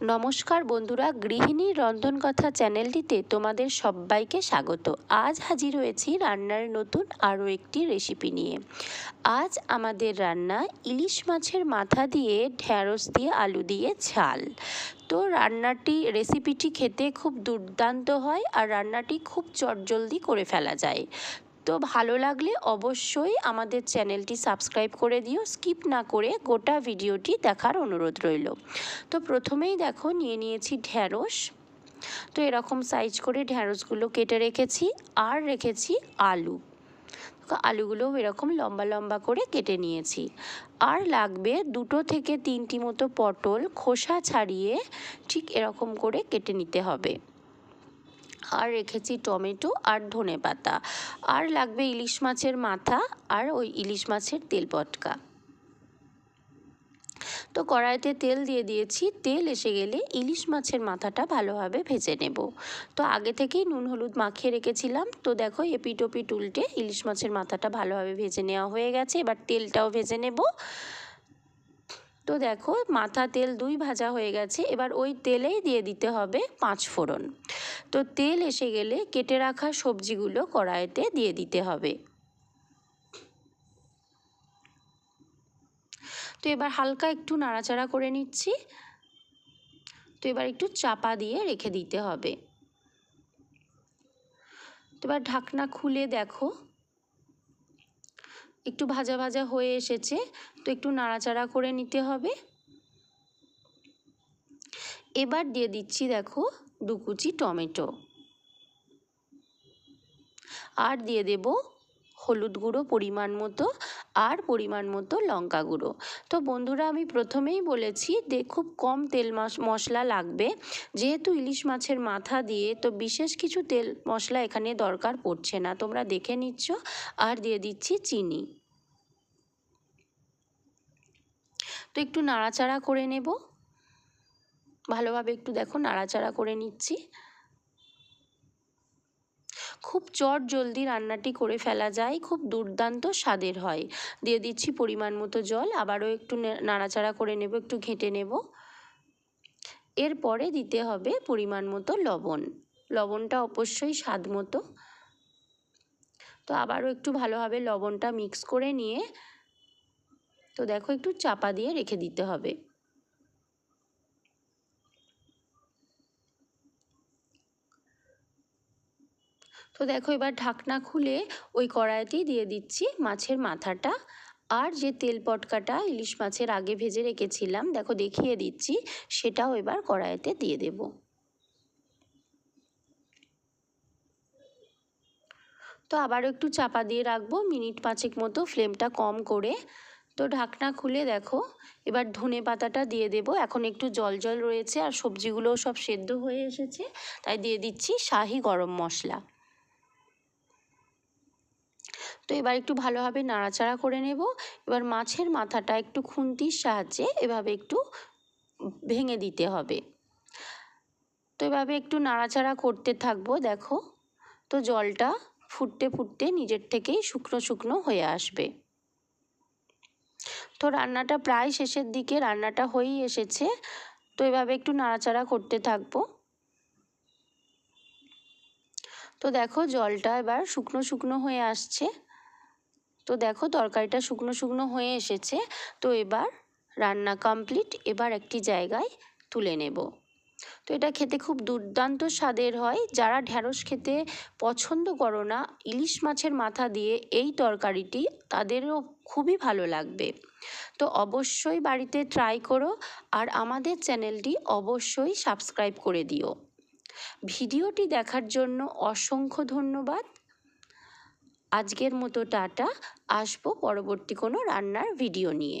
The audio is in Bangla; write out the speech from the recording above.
নমস্কার বন্ধুরা, গৃহিণী রন্ধনকথা চ্যানেলটিতে তোমাদের সবাইকে স্বাগত। আজ হাজির হয়েছি রান্নার নতুন আরও একটি রেসিপি নিয়ে। আজ আমাদের রান্না ইলিশ মাছের মাথা দিয়ে ঢ্যাঁড়স দিয়ে আলু দিয়ে ঝাল। তো রান্নাটি রেসিপিটি খেতে খুব দুর্দান্ত হয় আর রান্নাটি খুব চটজলদি করে ফেলা যায়। তো ভালো লাগলে অবশ্যই আমাদের চ্যানেলটি সাবস্ক্রাইব করে দিও। স্কিপ না করে গোটা ভিডিওটি দেখার অনুরোধ রইল। তো প্রথমেই দেখো, নিয়ে নিয়েছি ঢ্যাঁড়স। তো এরকম সাইজ করে ঢ্যাঁড়সগুলো কেটে রেখেছি আর রেখেছি আলু। আলুগুলোও এরকম লম্বা লম্বা করে কেটে নিয়েছি। আর লাগবে দুটো থেকে তিনটি মতো পটল খোসা ছাড়িয়ে ঠিক এরকম করে কেটে নিতে হবে। আর রেখেছি টমেটো আর ধনে পাতা আর লাগবে ইলিশ মাছের মাথা আর ওই ইলিশ মাছের তেল পটকা। তো কড়াইতে তেল দিয়ে দিয়েছি। তেল এসে গেলে ইলিশ মাছের মাথাটা ভালোভাবে ভেজে নেব। তো আগে থেকেই নুন, হলুদ মাখিয়ে রেখেছিলাম। তো দেখো এপিট ওপিট উল্টে ইলিশ মাছের মাথাটা ভালোভাবে ভেজে নেওয়া হয়ে গেছে। এবার তেলটাও ভেজে নেব। তো দেখো, মাথা তেল দুই ভাজা হয়ে গেছে, এবার ওই তেলেই দিয়ে দিতে হবে পাঁচ ফোড়ন। তো তেল এসে গেলে কেটে রাখা সবজিগুলো কড়াইতে দিয়ে দিতে হবে। তো এবার হালকা একটু নাড়াচাড়া করে নিচ্ছি। তো এবার একটু চাপা দিয়ে রেখে দিতে হবে। তো এবার ঢাকনা খুলে দেখো। একটু ভাজা ভাজা হয়ে এসেছে, তো একটু নাড়াচাড়া করে নিতে হবে। এবার দিয়ে দিচ্ছি দেখো দু কুচি টমেটো। আর দিয়ে দেব হলুদ গুঁড়ো পরিমাণ মতো আর পরিমাণ মতো লঙ্কা গুঁড়ো। তো বন্ধুরা, আমি প্রথমেই বলেছি যে খুব কম তেল মশলা লাগবে। যেহেতু ইলিশ মাছের মাথা দিয়ে, তো বিশেষ কিছু তেল মশলা এখানে দরকার পড়ছে না। তোমরা দেখে নিচ্ছ। আর দিয়ে দিচ্ছি চিনি। তো একটু নাড়াচাড়া করে নেব। ভালোভাবে একটু দেখো, নাড়াচাড়া করে নিচ্ছি। খুব চট জলদি রান্নাটি করে ফেলা যায়, খুব দুর্দান্ত স্বাদের হয়। দিয়ে দিচ্ছি পরিমাণ মতো জল, আবারও একটু নাড়াচাড়া করে নেব, একটু ঘেঁটে নেব। এরপরে দিতে হবে পরিমাণ মতো লবণ। লবণটা অবশ্যই স্বাদ মতো। তো আবারও একটু ভালোভাবে লবণটা মিক্স করে নিয়ে, তো দেখো একটু চাপা দিয়ে রেখে দিতে হবে। তো দেখো এবার ঢাকনা খুলে ওই কড়াইতেই দিয়ে দিচ্ছি মাছের মাথাটা। আর যে তেল পটকাটা ইলিশ মাছের আগে ভেজে রেখেছিলাম, দেখো দেখিয়ে দিচ্ছি, সেটাও এবার কড়াইতে দিয়ে দেব। তো আবারও একটু চাপা দিয়ে রাখব, মিনিট পাঁচেক মতো ফ্লেমটা কম করে। তো ঢাকনা খুলে দেখো, এবার ধনে পাতাটা দিয়ে দেব। এখন একটু জল জল রয়েছে আর সবজিগুলোও সব সেদ্ধ হয়ে এসেছে, তাই দিয়ে দিচ্ছি শাহি গরম মশলা। তো এবার একটু ভালোভাবে নাড়াচাড়া করে নেব। এবার মাছের মাথাটা একটু খুন্তির সাহায্যে এভাবে একটু ভেঙে দিতে হবে। তো এভাবে একটু নাড়াচাড়া করতে থাকব, দেখো। তো জলটা ফুটতে ফুটতে নিজের থেকেই শুকনো শুকনো হয়ে আসবে। তো রান্নাটা প্রায় শেষের দিকে, রান্নাটা হয়েই এসেছে। তো এভাবে একটু নাড়াচাড়া করতে থাকব। তো দেখো জলটা এবার শুকনো শুকনো হয়ে আসছে। তো দেখো তরকারিটা শুকনো শুকনো হয়ে এসেছে। তো এবার রান্না কমপ্লিট এবার একটি জায়গায় তুলে নেব। তো এটা খেতে খুব দুর্দান্ত স্বাদের হয়। যারা ঢ্যাঁড়স খেতে পছন্দ করো না, ইলিশ মাছের মাথা দিয়ে এই তরকারিটি তাদেরও খুবই ভালো লাগবে। তো অবশ্যই বাড়িতে ট্রাই করো আর আমাদের চ্যানেলটি অবশ্যই সাবস্ক্রাইব করে দিও। ভিডিওটি দেখার জন্য অসংখ্য ধন্যবাদ। আজকের মতো টাটা আসব পরবর্তী কোনো রান্নার ভিডিও নিয়ে।